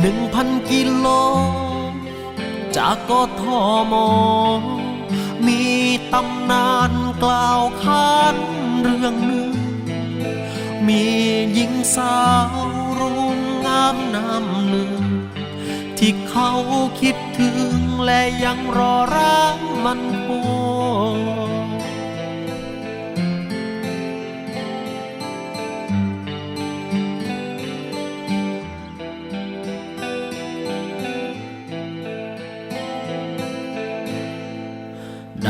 หนึ่งพันกิโล จากกทม มีตำนานกล่าวขานเรื่องหนึ่ง มีหญิงสาวรูงงามน้ำหนึ่ง ที่เขาคิดถึงและยังรอรักมันคง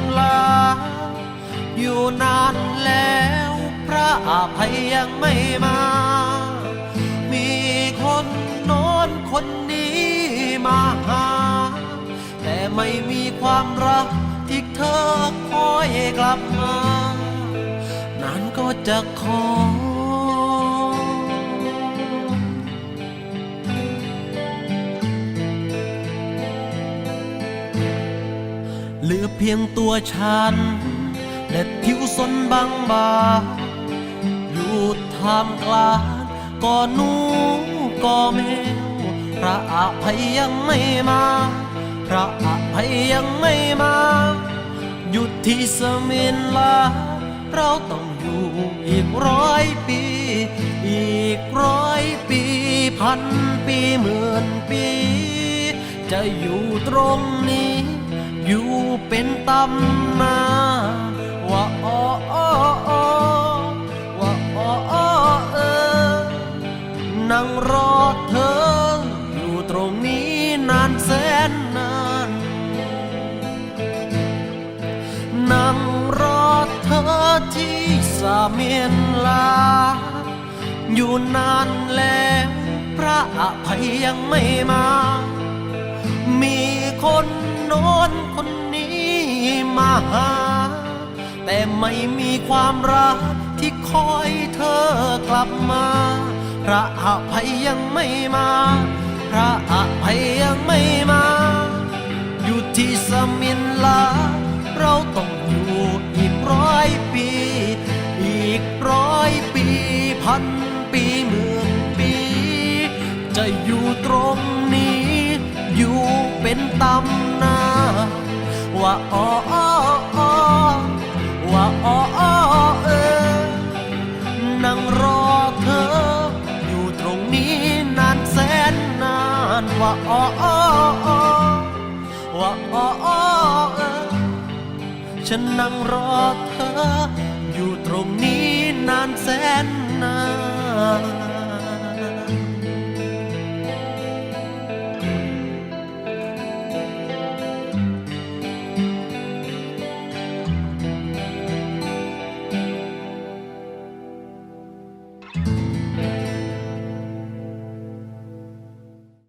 า อยู่นานแล้ว พระอภัยยังไม่มา มีคนโน้นคนนี้มาหา แต่ไม่มีความรักที่เธอคอยกลับมา นานก็จะขอเหลือเพียงตัวฉัน และผิวสนบางบาอยู่ท่ามกลางก็หนูก็แมวพระอภัยยังไม่มา พระอภัยยังไม่มา หยุดที่สมินลา เราต้องอยู่อีกร้อยปี อีกร้อยปี พันปีหมื่นปี จะอยู่ตรงนี้ อยู่เป็นตำ นั่งรอเธอ อยู่ตรงนี้นานแสนนานนั่งรอเธอที่สาเมียนลา อยู่นานแล้วพระอภัยยังไม่มา มีคนโน้นคนนี้มาหา แต่ไม่มีความรักที่คอยเธอกลับมา พระอภัยยังไม่มา พระอภัยยังไม่มา อยู่ที่สมินลา เราต้องอยู่อีกร้อยปี อีกร้อยปีพันปีหมื่นปี จะอยู่ตรงนี้ อยู่เป็นตำนานว่าอ้ออ้ออ้อานว่าอ้ออ้อว่าอ้ออ้อเออฉันนั่งรอเธอ อยู่ตรงนี้นานแสนนาน